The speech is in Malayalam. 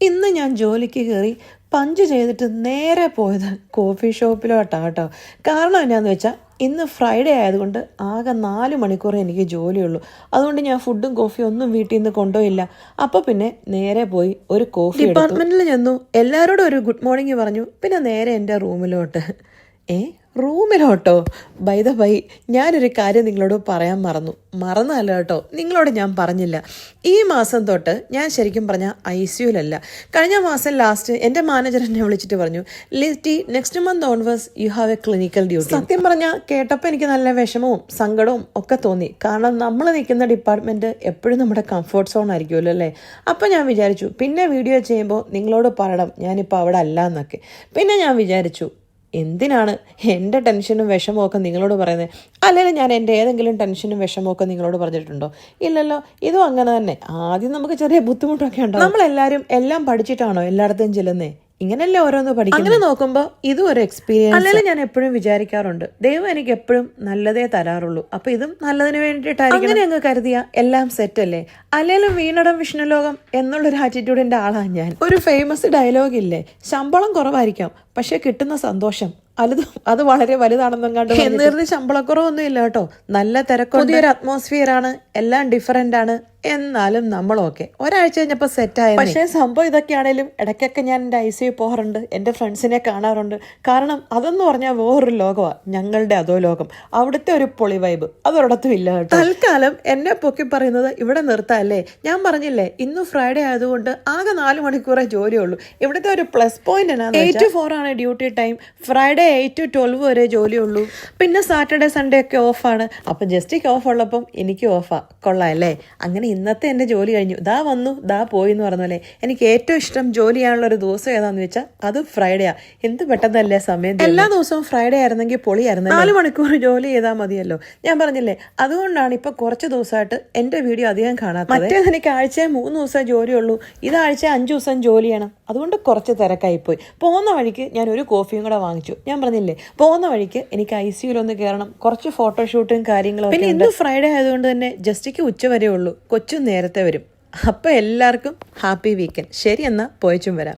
ഇന്ന് ഞാൻ ജോലിക്ക് കയറി പഞ്ച് ചെയ്തിട്ട് നേരെ പോയത് കോഫി ഷോപ്പിലോട്ടാണ് കേട്ടോ. കാരണം എന്നാന്ന് വെച്ചാൽ ഇന്ന് ഫ്രൈഡേ ആയതുകൊണ്ട് ആകെ നാല് മണിക്കൂർ എനിക്ക് ജോലിയുള്ളൂ. അതുകൊണ്ട് ഞാൻ ഫുഡും കോഫിയും ഒന്നും വീട്ടിൽ നിന്ന് കൊണ്ടുപോയില്ല. അപ്പോൾ പിന്നെ നേരെ പോയി ഒരു കോഫി ഡിപ്പാർട്ട്മെന്റിൽ ചെന്നു. എല്ലാവരോടും ഒരു ഗുഡ് മോർണിംഗ് പറഞ്ഞു. പിന്നെ നേരെ എന്റെ റൂമിലോട്ട്. ഏ? റൂമിലോട്ടോ? ബൈ ദ ബൈ ഞാനൊരു കാര്യം നിങ്ങളോട് പറയാൻ മറന്നു. മറന്നല്ല കേട്ടോ. നിങ്ങളോട് ഞാൻ പറഞ്ഞില്ല. ഈ മാസം തൊട്ട് ഞാൻ ശരിക്കും പറഞ്ഞാൽ ഐ സിയുലല്ല കഴിഞ്ഞ മാസം ലാസ്റ്റ് എന്റെ മാനേജർ എന്നെ വിളിച്ചിട്ട് പറഞ്ഞു ലിസ്റ്റി next month onwards you have a clinical duty സത്യം പറഞ്ഞാൽ കേട്ടപ്പോൾ എനിക്ക് നല്ല വിഷമവും സങ്കടവും ഒക്കെ തോന്നി. കാരണം നമ്മൾ നിൽക്കുന്ന ഡിപ്പാർട്ട്മെന്റ് എപ്പോഴും നമ്മുടെ കംഫർട്ട് സോൺ ആയിരിക്കുമല്ലോ അല്ലേ? അപ്പോൾ ഞാൻ വിചാരിച്ചു പിന്നെ വീഡിയോ ചെയ്യുമ്പോൾ നിങ്ങളോട് പറയണം ഞാനിപ്പോൾ അവിടെ അല്ല എന്നൊക്കെ. പിന്നെ ഞാൻ വിചാരിച്ചു എന്തിനാണ് എന്റെ ടെൻഷനും വിഷമമൊക്കെ നിങ്ങളോട് പറയുന്നത്? അല്ലെങ്കിൽ ഞാൻ എന്റെ ഏതെങ്കിലും ടെൻഷനും വിഷമമൊക്കെ നിങ്ങളോട് പറഞ്ഞിട്ടുണ്ടോ? ഇല്ലല്ലോ ഇതും അങ്ങനെ തന്നെ. ആദ്യം നമുക്ക് ചെറിയ ബുദ്ധിമുട്ടൊക്കെ ഉണ്ടോ നമ്മളെല്ലാവരും എല്ലാം പഠിച്ചിട്ടാണോ എല്ലായിടത്തും ചെല്ലുന്നേ? ഇങ്ങനല്ലേ ഓരോന്ന് പഠിക്കും അങ്ങനെ നോക്കുമ്പോൾ ഇതും ഒരു എക്സ്പീരിയൻസ് അല്ലെങ്കിൽ ഞാൻ എപ്പോഴും വിചാരിക്കാറുണ്ട് ദൈവം എനിക്ക് എപ്പോഴും നല്ലതേ തരാറുള്ളൂ. അപ്പൊ ഇതും നല്ലതിന് വേണ്ടിയിട്ടായിരിക്കും അങ്ങനെ അങ്ങ് കരുതിയ എല്ലാം സെറ്റ് അല്ലേ? അല്ലെങ്കിലും വീണടം വിഷ്ണുലോകം എന്നുള്ളൊരു ആറ്റിറ്റ്യൂഡിന്റെ ആളാണ് ഞാൻ. ഒരു ഫേമസ് ഡയലോഗ് ഇല്ലേ? ശമ്പളം കുറവായിരിക്കാം പക്ഷെ കിട്ടുന്ന സന്തോഷം. അത് അത് വളരെ വലുതാണെന്നും കണ്ടു എന്നിരുന്ന് ശമ്പളക്കുറവൊന്നും ഇല്ല കേട്ടോ. നല്ല തിരക്ക് ഒരു അറ്റ്മോസ്ഫിയർ ആണ് എല്ലാം ഡിഫറെന്റ് ആണ്. എന്നാലും നമ്മളൊക്കെ. ഒരാഴ്ച കഴിഞ്ഞപ്പോൾ സെറ്റായി പക്ഷേ സംഭവം ഇതൊക്കെയാണേലും ഇടയ്ക്കൊക്കെ ഞാൻ എന്റെ ഐ സി പോകാറുണ്ട്. എന്റെ ഫ്രണ്ട്സിനെ കാണാറുണ്ട്. കാരണം അതെന്ന് പറഞ്ഞാൽ വേറൊരു ലോകമാണ് ഞങ്ങളുടെ അതോ ലോകം. അവിടുത്തെ ഒരു പൊളി വൈബ് അതൊരിടത്തും ഇല്ല തൽക്കാലം എന്നെ പൊക്കി പറയുന്നത് ഇവിടെ നിർത്താല്ലേ? ഞാൻ പറഞ്ഞില്ലേ ഇന്ന് ഫ്രൈഡേ ആയതുകൊണ്ട് ആകെ നാല് മണിക്കൂറേ ജോലിയുള്ളൂ. ഇവിടുത്തെ ഒരു പ്ലസ് പോയിന്റ് എന്നാണ് എയ്റ്റ് ടു ഫോർ ആണ് duty time Friday eight to twelve വരെ ജോലിയുള്ളൂ. പിന്നെ സാറ്റർഡേ സൺഡേ ഒക്കെ ഓഫാണ് അപ്പം ജസ്റ്റിക്ക് ഓഫ് ഉള്ളപ്പം എനിക്ക് ഓഫാ കൊള്ളാം അല്ലേ? അങ്ങനെ ഇന്നത്തെ എന്റെ ജോലി കഴിഞ്ഞു. ദാ വന്നു ദാ പോയി എന്ന് പറഞ്ഞ പോലെ. എനിക്ക് ഏറ്റവും ഇഷ്ടം ജോലി ചെയ്യാനുള്ള ഒരു ദിവസം ഏതാന്ന് വെച്ചാൽ അത് ഫ്രൈഡേ ആണ് എന്ത് പെട്ടെന്നല്ലേ സമയം എല്ലാ ദിവസവും ഫ്രൈഡേ ആയിരുന്നെങ്കിൽ പൊളിയായിരുന്നു നാല് മണിക്കൂർ ജോലി ചെയ്താൽ മതിയല്ലോ. ഞാൻ പറഞ്ഞില്ലേ അതുകൊണ്ടാണ് ഇപ്പൊ കുറച്ച് ദിവസമായിട്ട് എന്റെ വീഡിയോ അധികം കാണാത്തത്. മറ്റേത് എനിക്ക് ആഴ്ച മൂന്ന് ദിവസം ജോലിയുള്ളൂ ഇതാഴ്ച അഞ്ച് ദിവസം ജോലി ചെയ്യണം. അതുകൊണ്ട് കുറച്ച് തിരക്കായിപ്പോയി. പോകുന്ന വഴിക്ക് ഞാൻ ഒരു കോഫിയും കൂടെ വാങ്ങിച്ചു. ഞാൻ പറഞ്ഞില്ലേ പോകുന്ന വഴിക്ക് എനിക്ക് ഐ സിയുലൊന്ന് കയറണം കുറച്ച് ഫോട്ടോഷൂട്ടും കാര്യങ്ങളും പിന്നെ ഇന്ന് ഫ്രൈഡേ ആയതുകൊണ്ട് തന്നെ ജസ്റ്റിക്ക് ഉച്ച വരെ ഉള്ളൂ. കൊച്ചും നേരത്തെ വരും. അപ്പോൾ എല്ലാവർക്കും ഹാപ്പി വീക്കെൻഡ്. ശരി എന്നാൽ പോയച്ചും വരാം.